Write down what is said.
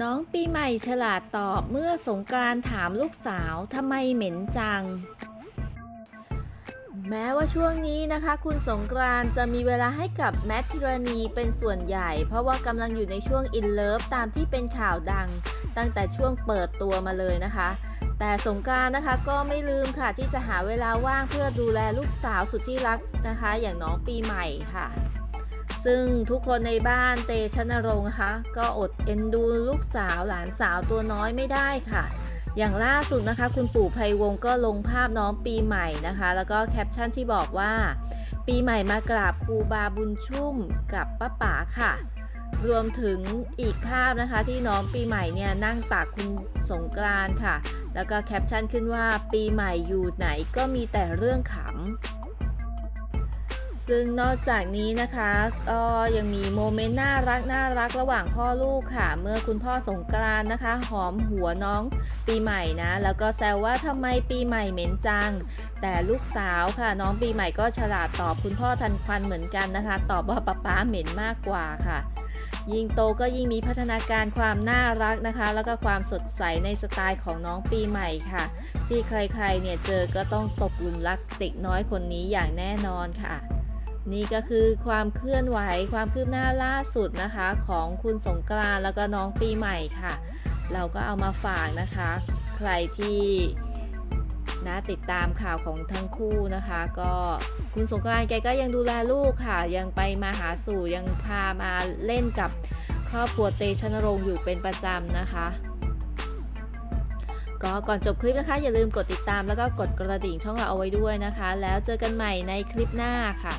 น้องปีใหม่ฉลาดตอบเมื่อสงกานต์ถามลูกสาวทำไมเหม็นจัง แม้ว่าช่วงนี้นะคะ คุณสงกรานจะมีเวลาให้กับแมทธิรณีเป็นส่วนใหญ่ เพราะว่ากำลังอยู่ในช่วงอินเลิฟตามที่เป็นข่าวดัง ตั้งแต่ช่วงเปิดตัวมาเลยนะคะ แต่สงกรานนะคะก็ไม่ลืมค่ะที่จะหาเวลาว่างเพื่อดูแลลูกสาวสุดที่รักนะคะ อย่างน้องปีใหม่ค่ะ ซึ่งทุกคนในบ้านเตชะนรงค์นะคะก็อดเอ็นดูลูกสาวหลานสาวตัวน้อยไม่ได้ค่ะ อย่างล่าสุดนะคะ คุณปู่ไพวงก็ลงภาพน้องปีใหม่นะคะ แล้วก็แคปชั่นที่บอกว่า ปีใหม่มากราบครูบาบุญชุ่มกับป้าป๋าค่ะ รวมถึงอีกภาพนะคะ ที่น้องปีใหม่เนี่ยนั่งตักคุณสงกรานค่ะ แล้วก็แคปชั่นขึ้นว่าปีใหม่อยู่ไหนก็มีแต่เรื่องขำ ซึ่งนอกจากนี้นะคะก็ยังมีโมเมนต์น่ารักน่ารักระหว่างพ่อลูกค่ะ เมื่อคุณพ่อสงกรานต์นะคะ หอมหัวน้องปีใหม่นะ แล้วก็แซวว่าทำไมปีใหม่เหม็นจัง แต่ลูกสาวค่ะ น้องปีใหม่ก็ฉลาดตอบคุณพ่อทันควันเหมือนกันนะคะ ตอบว่าป๊าป๊าเหม็นมากกว่าค่ะ ยิ่งโตก็ยิ่งมีพัฒนาการความน่ารักนะคะ แล้วก็ความสดใสในสไตล์ของน้องปีใหม่ค่ะ ที่ใครๆเนี่ยเจอก็ต้องตกหลุมรักเด็กน้อยคนนี้อย่างแน่นอนค่ะ นี่ก็คือความเคลื่อนไหวความคืบหน้าล่าสุดนะคะ ของคุณสงกรานแล้วก็น้องปีใหม่ค่ะ เราก็เอามาฝากนะคะ ใครที่นะติดตามข่าวของทั้งคู่นะคะ ก็คุณสงกรานแกก็ยังดูแลลูกค่ะ ยังไปมาหาสู่ยังพามาเล่นกับครอบครัวเตชนรงค์อยู่เป็นประจำนะคะก็ก่อนจบคลิปนะคะ อย่าลืมกดติดตามแล้วก็กดกระดิ่งช่องเราเอาไว้ด้วยนะคะ แล้วเจอกันใหม่ในคลิปหน้าค่ะ